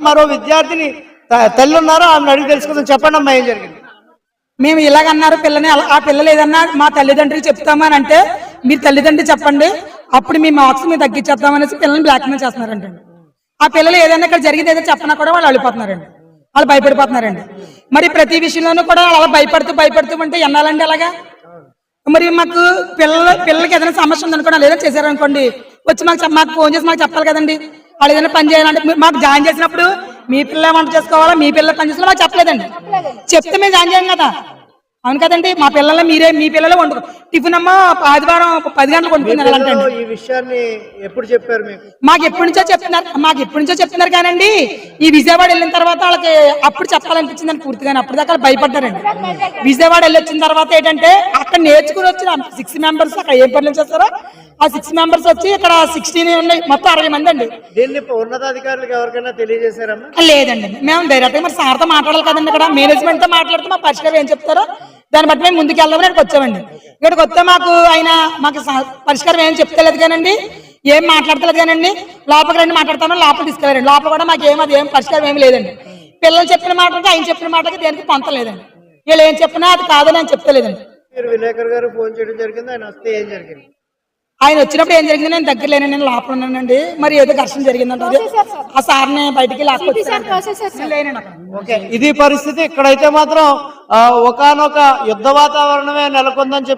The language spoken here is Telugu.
మరో విద్యార్థిని తల్లి ఉన్నారు ఆమెను అడిగి తెలుసుకుందాం. చెప్పండి అమ్మా ఏం జరిగింది? మేము ఇలాగన్నారు పిల్లని అలా- ఆ పిల్లలు ఏదన్నా మా తల్లిదండ్రులు చెప్తామని అంటే మీరు తల్లిదండ్రులు చెప్పండి అప్పుడు మీ మార్క్స్ మేము తగ్గించేద్దామనేసి పిల్లల్ని బ్లాక్మెయిల్ చేస్తున్నారండి ఆ పిల్లలు ఏదైనా ఇక్కడ జరిగింది ఏదో చెప్పినా కూడా వాళ్ళు అడిపోతున్నారండి వాళ్ళు భయపడిపోతున్నారండి. మరి ప్రతి విషయంలోనూ కూడా అలా భయపడుతూ భయపడుతూ ఉంటే ఎన్నాలండి అలాగా? మరి మాకు పిల్లల పిల్లలకి ఏదైనా సమస్య ఉందనుకోండి వాళ్ళు ఏదైనా చేశారనుకోండి వచ్చి మాకు మాకు ఫోన్ చేసి మాకు చెప్పాలి కదండి. వాళ్ళు ఏదైనా పని చేయాలంటే మాకు జాయిన్ చేసినప్పుడు మీ పిల్ల వంట చేసుకోవాలా మీ పిల్లలు పని చేసుకోవాలా మాకు చెప్పలేదండి. చెప్తే మేము జాయిన్ చేయం కదా. అవును కదండి మా పిల్లలు మీరే మీ పిల్లలు వండుకో టిఫిన్ అమ్మ ఆదివారం పది గంటలకు వండుకున్నారు అంటే పిల్లలు ఈ విషయాన్ని ఎప్పుడు చెప్పారు మీకు? మాకు ఎప్పటి నుంచో చెప్తున్నారు మాకు ఎప్పటి నుంచో చెప్తున్నారు కానండి ఈ విజయవాడ వెళ్ళిన తర్వాత వాళ్ళకి అప్పుడు చెప్పాలనిపించింది అని పూర్తిగా అప్పుడు దాకా భయపడ్డారండి. విజయవాడ వెళ్ళి వచ్చిన తర్వాత ఏంటంటే అక్కడ నేర్చుకుని వచ్చిన సిక్స్ మెంబర్స్ అక్కడ ఏం పనులు చేస్తారో ఆ సిక్స్ మెంబర్స్ వచ్చి ఇక్కడ సిక్స్టీన్ ఉన్నాయి. మొత్తం అరవై మంది అండి. దీన్ని ఉన్నతాధికారులకు ఎవరికైనా తెలియజేశారమ్మా? లేదండి. మేము డైరెక్ట్ మరి సార్తో మాట్లాడాలి కదండి ఇక్కడ. మేనేజ్మెంట్తో మాట్లాడితే మా పరిష్కారం ఏం చెప్తారో దాన్ని బట్టి మేము ముందుకు వెళ్దామని ఇక్కడికి వచ్చామండి. ఇక్కడికి వస్తే మాకు ఆయన మాకు పరిష్కారం ఏం చెప్తలేదు కానండి ఏం మాట్లాడతలేదు కానండి లోపలికి రండి మాట్లాడతామని లోపల తీసుకెళ్ళారండి లోపల కూడా మాకు ఏం అది ఏం పరిష్కారం ఏమి లేదండి. పిల్లలు చెప్పిన మాటకి ఆయన చెప్పిన మాటకి దేనికి పొంత లేదండి. వీళ్ళు ఏం చెప్పినా అది కాదని ఆయన చెప్తలేదండి. విలేకర్ గారు ఫోన్ చేయడం జరిగింది ఆయన వస్తే ఏం జరిగింది? ఆయన వచ్చినప్పుడు ఏం జరిగింది? నేను దగ్గర లేను నేను లోపల ఉన్నానండి. మరి ఏదో ఘర్షణ జరిగిందంట. అది ఆ సార్ని బయటికి ఓకే. ఇది పరిస్థితి. ఇక్కడైతే మాత్రం ఒకానొక యుద్ధ వాతావరణమే నెలకొందని చెప్పి